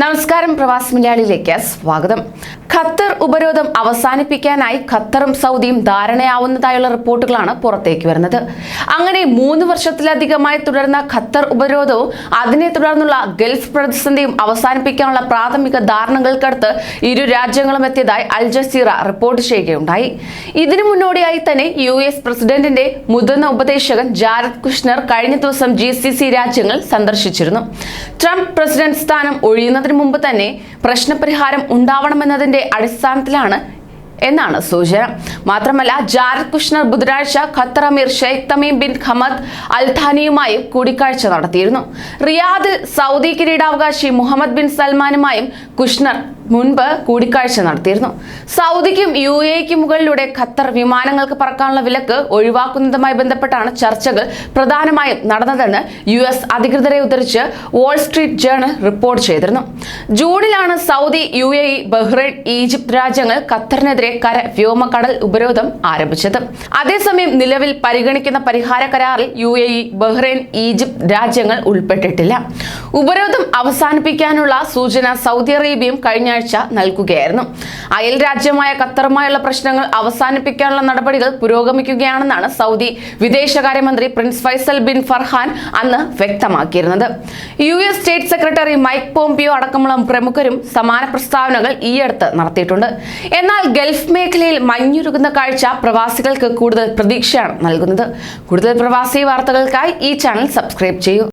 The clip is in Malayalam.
നമസ്കാരം പ്രവാസ് മലയാളിയിലേക്ക് സ്വാഗതം. ഖത്തർ ഉപരോധം അവസാനിപ്പിക്കാനായി ഖത്തറും സൗദിയും ധാരണയാവുന്നതായുള്ള റിപ്പോർട്ടുകളാണ് പുറത്തേക്ക് വരുന്നത്. അങ്ങനെ മൂന്ന് വർഷത്തിലധികമായി തുടർന്ന ഖത്തർ ഉപരോധവും അതിനെ തുടർന്നുള്ള ഗൾഫ് പ്രതിസന്ധിയും അവസാനിപ്പിക്കാനുള്ള പ്രാഥമിക ധാരണകൾക്കടുത്ത് ഇരു രാജ്യങ്ങളും എത്തിയതായി അൽ ജസീറ റിപ്പോർട്ട് ചെയ്യുകയുണ്ടായി. ഇതിനു മുന്നോടിയായി തന്നെ യു എസ് പ്രസിഡന്റിന്റെ മുതിർന്ന ഉപദേശകൻ ജാരദ് കുഷ്ണർ കഴിഞ്ഞ ദിവസം ജി രാജ്യങ്ങൾ സന്ദർശിച്ചിരുന്നു. ട്രംപ് പ്രസിഡന്റ് സ്ഥാനം ഒഴിയുന്നതിന് മുമ്പ് തന്നെ പ്രശ്നപരിഹാരം ഉണ്ടാവണമെന്നതിന്റെ അടിസ്ഥാനത്തിലാണ് എന്നാണ് സൂചന. മാത്രമല്ല ജാരദ് കുഷ്ണർ ബുധനാഴ്ച ഖത്തർ അമീർ Sheikh Tamim bin Hamad Al ഥാനിയുമായും കൂടിക്കാഴ്ച നടത്തിയിരുന്നു. റിയാദിൽ സൗദി കിരീടാവകാശി മുഹമ്മദ് ബിൻ സൽമാനുമായും കുഷ്ണർ മുൻപ് കൂടിക്കാഴ്ച നടത്തിയിരുന്നു. സൗദിക്കും യു എക്കും മുകളിലൂടെ ഖത്തർ വിമാനങ്ങൾക്ക് പറക്കാനുള്ള വിലക്ക് ഒഴിവാക്കുന്നതുമായി ബന്ധപ്പെട്ടാണ് ചർച്ചകൾ പ്രധാനമായും നടന്നതെന്ന് യു എസ് അധികൃതരെ ഉദ്ധരിച്ച് വാൾ സ്ട്രീറ്റ് ജേണൽ റിപ്പോർട്ട് ചെയ്തിരുന്നു. ജൂണിലാണ് Saudi U A Bahrain Egypt രാജ്യങ്ങൾ ഖത്തറിനെതിരെ കര വ്യോമ കടൽ ഉപരോധം ആരംഭിച്ചത്. അതേസമയം നിലവിൽ പരിഗണിക്കുന്ന പരിഹാര കരാറിൽ യു എ ബഹ്റൈൻ ഈജിപ്ത് രാജ്യങ്ങൾ ഉൾപ്പെട്ടിട്ടില്ല. ഉപരോധം അവസാനിപ്പിക്കാനുള്ള സൂചന സൗദി അറേബ്യയും കഴിഞ്ഞ ആഴ്ച നൽകുകയായിരുന്നു. അയൽ രാജ്യമായ ഖത്തറുമായുള്ള പ്രശ്നങ്ങൾ അവസാനിപ്പിക്കാനുള്ള നടപടികൾ പുരോഗമിക്കുകയാണെന്നാണ് സൗദി വിദേശകാര്യമന്ത്രി പ്രിൻസ് ഫൈസൽ ബിൻ ഫർഹാൻ അന്ന് വ്യക്തമാക്കിയിരുന്നത്. U S state secretary Mike Pompeo അടക്കമുള്ള പ്രമുഖരും സമാന പ്രസ്താവനകൾ ഈയടുത്ത് നടത്തിയിട്ടുണ്ട്. എന്നാൽ ഗൾഫ് മേഖലയിൽ മഞ്ഞുരുകുന്ന കാഴ്ച പ്രവാസികൾക്ക് കൂടുതൽ പ്രതീക്ഷയാണ് നൽകുന്നത്. കൂടുതൽ പ്രവാസി വാർത്തകൾക്കായി ഈ ചാനൽ സബ്സ്ക്രൈബ് ചെയ്യൂ.